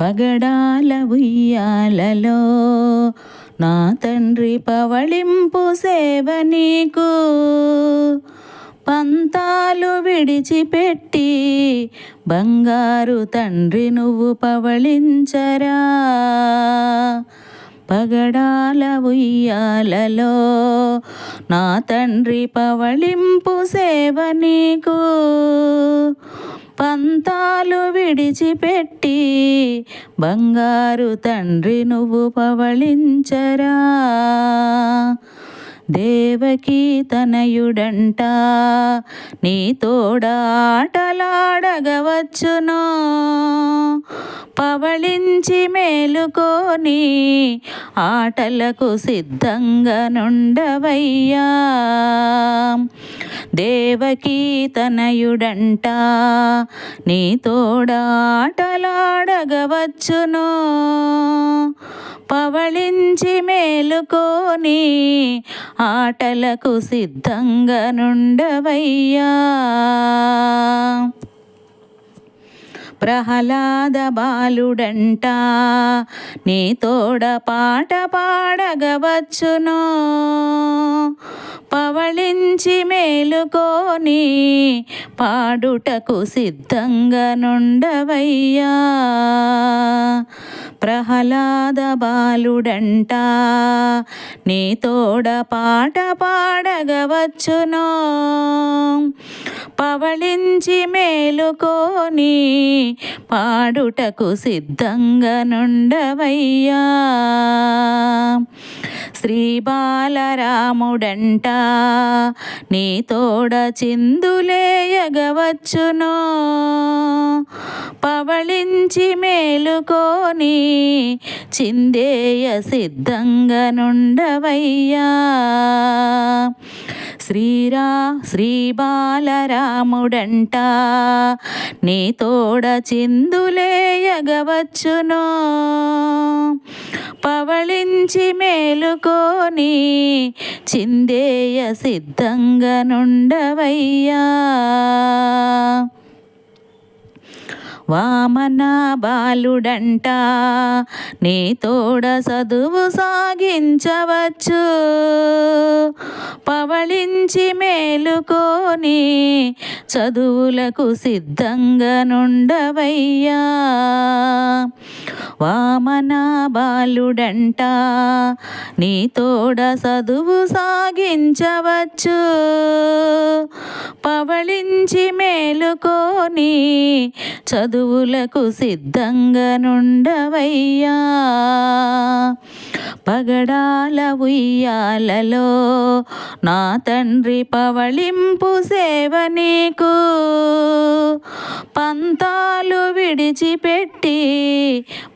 పగడాల ఉయ్యాలలో నా తండ్రి పవళింపు సేవ నీకు. పంతాలు విడిచిపెట్టి బంగారు తండ్రి నువ్వు పవళించరా. పగడాల ఉయ్యాలలో నా తండ్రి పవళింపు సేవ నీకు. పంతాలు విడిచిపెట్టి బంగారు తండ్రి నువ్వు పవళించరా. దేవకి తనయుడంట నీ తోడ ఆటలాడగవచ్చునో పవళించి మేలుకొని ఆటలకు సిద్ధంగా నుండవయ్యా. దేవకి తనయుడంట నీ తోడాటలాడగవచ్చును. పవళించి మేలుకొని ఆటలకు సిద్ధంగా నుండవయ్యా. ప్రహ్లాద బాలుడంట నీ తోడ పాట పాడగవచ్చును. పవళించి మేలుకొని పాడుటకు సిద్ధంగా నుండవయ్యా ప్రహ్లాద బాలుడంట నీ తోడ పాట పాడగవచ్చును. పవళించి మేలుకొని పాడుటకు సిద్ధంగా నుండవయ్యా. శ్రీ బాలరాముడంట నీ తోడ చిందులేయగవచ్చును పవళించి మేలుకొని చిందేయ సిద్ధంగా నుండవయ్యా. శ్రీరా శ్రీ బాలరాముడంట నీ తోడ చిందులేయగవచ్చును పవళించి మేలుకొని చిందేయ సిద్ధంగా నుండవయ్యా వామన బాలుడంట నీ తోడ చదువు సాగించవచ్చు. పవళించి మేలుకొని చదువులకు సిద్ధంగా నుండవయ్యా. వామన బాలుడంట నీ తోడ చదువు సాగించవచ్చు. పవళించి మేలుకొని చదువులకు సిద్ధంగా నుండవయ్యా. పగడాల ఉయ్యాలలో నా తండ్రి పవళింపు సేవ నీకు. పంతా విడిచిపెట్టి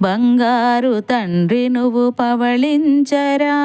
బంగారు తండ్రి నువ్వు పవళించరా.